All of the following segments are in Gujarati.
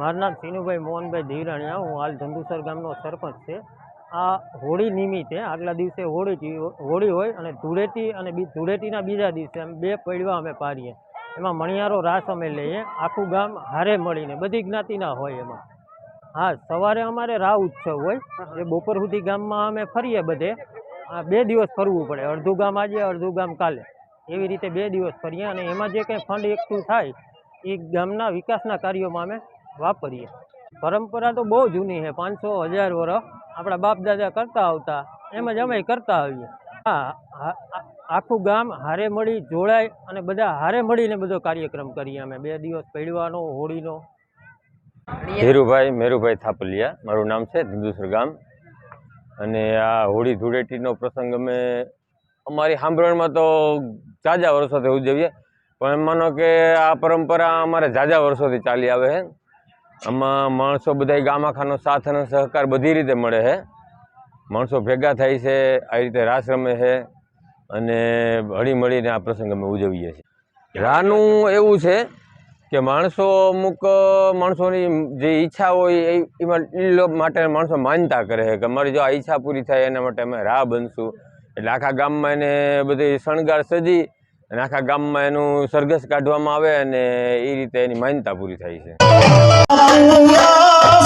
મારું નામ સિનુભાઈ મોહનભાઈ ધીરાણીયા હું હાલ ધંધુસર ગામનો સરપંચ છે. આ હોળી નિમિત્તે આગલા દિવસે હોળી હોળી હોય અને ધૂળેટી અને ધૂળેટીના બીજા દિવસે એમ બે પડવા અમે પાડીએ. એમાં મણિયારો રાસ અમે લઈએ, આખું ગામ હારે મળીને, બધી જ્ઞાતિના હોય એમાં. હા, સવારે અમારે રાહ ઉત્સવ હોય, એ બપોર સુધી ગામમાં અમે ફરીએ બધે. આ બે દિવસ ફરવું પડે, અડધું ગામ આજે, અડધું ગામ કાલે. એવી રીતે બે દિવસ ફરીએ અને એમાં જે કંઈ ફંડ એકઠું થાય, એ ગામના વિકાસના કાર્યોમાં અમે વાપરીએ. પરંપરા તો બહુ જૂની છે, પાંચસો હજાર વર્ષ આપણા બાપ દાદા કરતા આવતા, એમ જ અમે કરતા આવીએ. હા આખું ગામ હારે મળી જોડાય અને બધા હારે મળીને બધો કાર્યક્રમ કરીએ અમે. બે દિવસ પડવાનો હોળીનો. ધીરુભાઈ, મેરુભાઈ થાપલિયા, મારું નામ છે, ધીંદુસર ગામ. અને આ હોળી ધૂળેટીનો પ્રસંગ અમે અમારી સાંભળણમાં તો ઝાઝા વર્ષોથી ઉજવીએ, પણ એમ માનો કે આ પરંપરા અમારે ઝાઝા વર્ષોથી ચાલી આવે છે. આમાં માણસો બધાય ગામાખાનો સાથ અને સહકાર બધી રીતે મળે છે માણસો ભેગા થાય છે, આ રીતે રાસ રમે છે અને હળી મળીને આ પ્રસંગ અમે ઉજવીએ છીએ. રાનું એવું છે કે માણસો અમુક માણસોની જે ઈચ્છા હોય એમાં એ માટે માણસો માનતા કરે છે કે અમારી જો આ ઈચ્છા પૂરી થાય એના માટે અમે રાહ બનશું. એટલે આખા ગામમાં એને બધી શણગાર સજી અને આખા ગામમાં એનું સરઘસ કાઢવામાં આવે અને એ રીતે એની માન્યતા પૂરી થાય છે.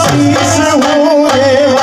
શીશ હું એવા